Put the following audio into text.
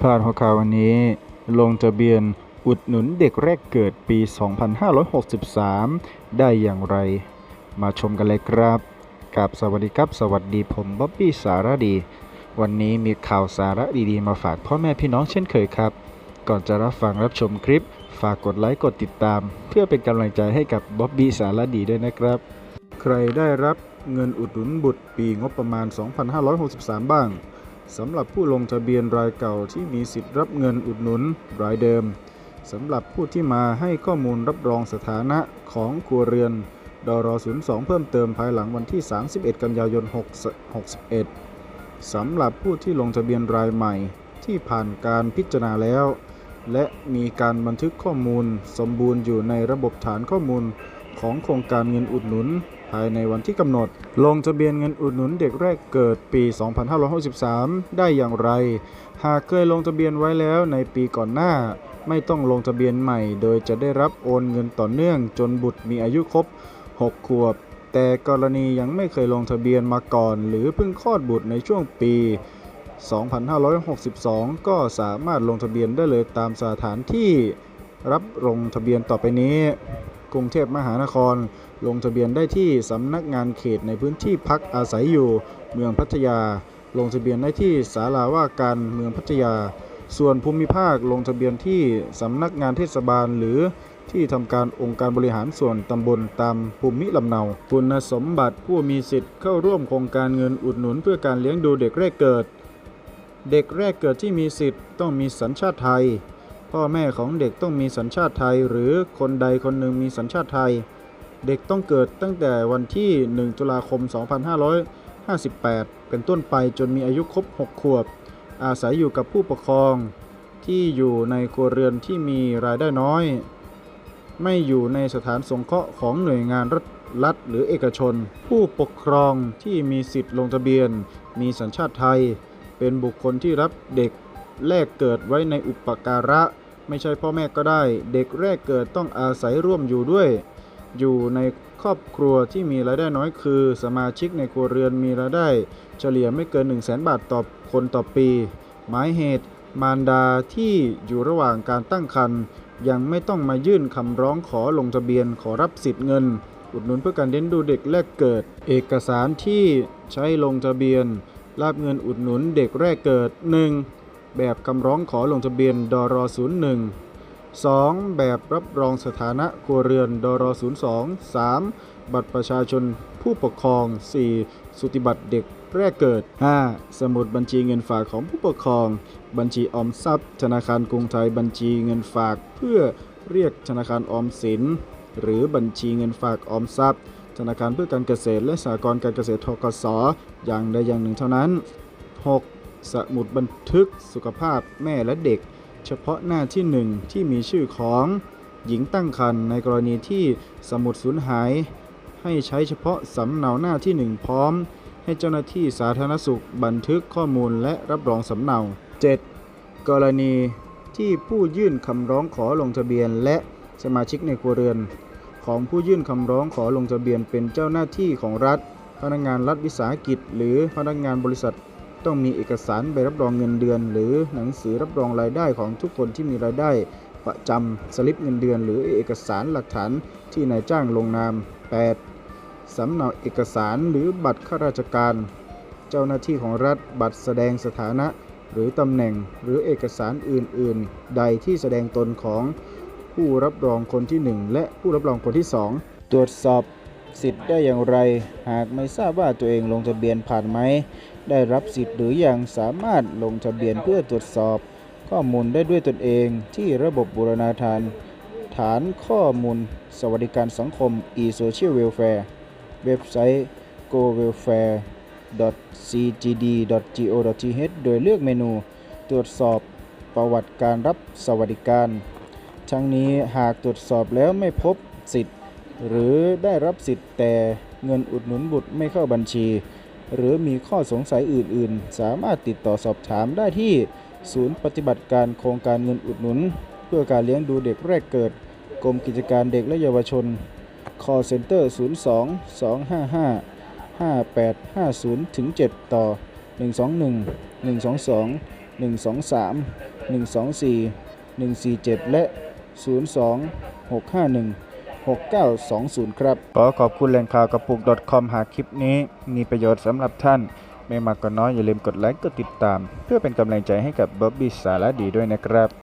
พาดหัวข่าววันนี้ ลงทะเบียนอุดหนุนเด็กแรกเกิดปี 2563 ได้อย่างไร มาชมกันเลยครับกับสวัสดีครับ สวัสดีผมบ๊อบบี้สารดี วันนี้มีข่าวสาระดีๆ มาฝากพ่อแม่พี่น้องเช่นเคยครับ ก่อนจะรับฟังรับชมคลิป ฝากกดไลค์กดติดตาม เพื่อเป็นกำลังใจให้กับบ๊อบบี้สารดีด้วยนะครับ ใครได้รับเงินอุดหนุนบุตรปีงบประมาณ 2563 บ้าง สำหรับผู้ลงทะเบียนรายเก่าที่มีสิทธิ์รับเงินอุดหนุนรายเดิมสำหรับผู้ที่มาให้ข้อมูลรับรองสถานะของครัวเรือนดร02 เพิ่มเติมภายหลังวันที่ 31 กันยายน 61 สำหรับผู้ที่ลงทะเบียนรายใหม่ ที่ผ่านการพิจารณาแล้ว และมีการบันทึกข้อมูลสมบูรณ์อยู่ในระบบฐานข้อมูล ของโครงการเงินอุดหนุน ภายในวันที่กำหนด ลงทะเบียนเงินอุดหนุนเด็กแรกเกิดปี 2563 ได้อย่างไร หากเคยลงทะเบียนไว้แล้วในปีก่อนหน้า ไม่ต้องลงทะเบียนใหม่ โดยจะได้รับโอนเงินต่อเนื่อง จนบุตรมีอายุครบ 6 ขวบ แต่กรณียังไม่เคยลงทะเบียนมาก่อน หรือเพิ่งคลอดบุตรในช่วงปี2562 ก็สามารถลงทะเบียนได้เลยตามสถานที่รับลงทะเบียนต่อไปนี้ กรุงเทพมหานคร ลงทะเบียนได้ที่สำนักงานเขตในพื้นที่พักอาศัยอยู่ เมืองพัทยา ลงทะเบียนได้ที่ศาลาว่าการเมืองพัทยา ส่วนภูมิภาคลงทะเบียนที่สำนักงานเทศบาลหรือที่ทำการองค์การบริหารส่วนตำบลตามภูมิลำเนา คุณสมบัติผู้มีสิทธิ์เข้าร่วมโครงการเงินอุดหนุนเพื่อการเลี้ยงดูเด็กแรกเกิด เด็กแรกเกิดที่มีสิทธิ์ต้องมีสัญชาติไทย พ่อแม่ของเด็กต้องมีสัญชาติไทย หรือคนใดคนหนึ่งมีสัญชาติไทย เด็กต้องเกิดตั้งแต่วันที่ 1 ตุลาคม 2558 เป็นต้นไปจนมีอายุครบ 6 ขวบ อาศัยอยู่กับผู้ปกครอง ที่อยู่ในครัวเรือนที่มีรายได้น้อย ไม่อยู่ในสถานสงเคราะห์ของหน่วยงานรัฐรัฐหรือเอกชน ผู้ปกครองที่มีสิทธิ์ลงทะเบียน มีสัญชาติไทย เป็นบุคคลที่รับเด็กแรกเกิดไว้ในอุปการะ ไม่ใช่พ่อแม่ก็ได้ เด็กแรกเกิดต้องอาศัยร่วมอยู่ด้วย อยู่ในครอบครัวที่มีรายได้น้อยคือ สมาชิกในครัวเรือนมีรายได้ เฉลี่ยไม่เกิน 1 0 0 0 0แบาทต่อคนต่อปี หมายเหตุ มารดาที่อยู่ระหว่างการตั้งครรภ์ยังไม่ต้องมายื่นคำร้องขอลงทะเบียนขอรับสิทธิ์เงิน อุดหนุนเพื่อการเลี้ยงดูเด็กแรกเกิด เอกสารที่ใช้ลงทะเบียนรับเงินอุดหนุนเด็กแรกเกิด 1. แบบคำร้องขอลงทะเบียนดร01 2. แบบรับรองสถานะครัวเรือนดร02 3. บัตรประชาชนผู้ปกครอง 4. สุติบัตรเด็กแรกเกิด 5. สมุดบัญชีเงินฝากของผู้ปกครอง บัญชีออมทรัพย์ ธนาคารกรุงไทยบัญชีเงินฝากเพื่อเรียกธนาคารออมสิน หรือบัญชีเงินฝากออมทรัพย์ ธนาคารเพื่อการเกษตรและสหกรณ์การเกษตรทกสอย่างใดอย่างหนึ่งเท่านั้น 6. สมุดบันทึกสุขภาพแม่และเด็ก เฉพาะหน้าที่หนึ่งที่มีชื่อของหญิงตั้งครรภ์ในกรณีที่สมุดสูญหาย ให้ใช้เฉพาะสำเนาหน้าที่หนึ่งพร้อม ให้เจ้าหน้าที่สาธารณสุขบันทึกข้อมูลและรับรองสำเนา 7. กรณีที่ผู้ยื่นคำร้องขอลงทะเบียนและสมาชิกในครัวเรือน ของผู้ยื่นคำร้องขอลงทะเบียนเป็นเจ้าหน้าที่ของรัฐ พนักงานรัฐวิสาหกิจ หรือพนักงานบริษัท ต้องมีเอกสารใบรับรองเงินเดือน หรือหนังสือรับรองรายได้ของทุกคนที่มีรายได้ประจำสลิปเงินเดือน หรือเอกสารหลักฐานที่นายจ้างลงนาม 8. สำเนาเอกสารหรือบัตรข้าราชการ เจ้าหน้าที่ของรัฐบัตรแสดงสถานะ หรือตำแหน่งหรือเอกสารอื่น ๆ ใดที่แสดงตนของผู้รับรองคนที่ 1 และผู้รับรองคนที่ 2 ตรวจสอบสิทธิ์ได้อย่างไร หากไม่ทราบว่าตัวเองลงทะเบียนผ่านไหม ได้รับสิทธิ์หรืออยังสามารถลงทะเบียนเพื่อตรวจสอบ ข้อมูลได้ด้วยตนเองที่ระบบบูรณาการฐานข้อมูล สวัสดิการสังคม e-social welfare เว็บไซต์ gowelfare.cgd.go.th โดยเลือกเมนู ตรวจสอบประวัติการรับสวัสดิการ ทั้งนี้หากตรวจสอบแล้วไม่พบสิทธิ์ หรือได้รับสิทธิ์แต่เงินอุดหนุนบุตรไม่เข้าบัญชี หรือมีข้อสงสัยอื่น ๆ สามารถติดต่อสอบถามได้ที่ศูนย์ปฏิบัติการโครงการเงินอุดหนุน เพื่อการเลี้ยงดูเด็กแรกเกิด กรมกิจการเด็กและเยาวชน call center 02 255 5850ถึง7ต่อ 121 122 123 124 147 และ 02 651 6920 ครับ ขอขอบคุณแหล่งข่าวกระปุก .com หากคลิปนี้ มีประโยชน์สำหรับท่าน ไม่มากก็น้อยอย่าลืมกดไลค์กดติดตาม เพื่อเป็นกำลังใจให้กับบ๊อบบี้สารดีด้วยนะครับ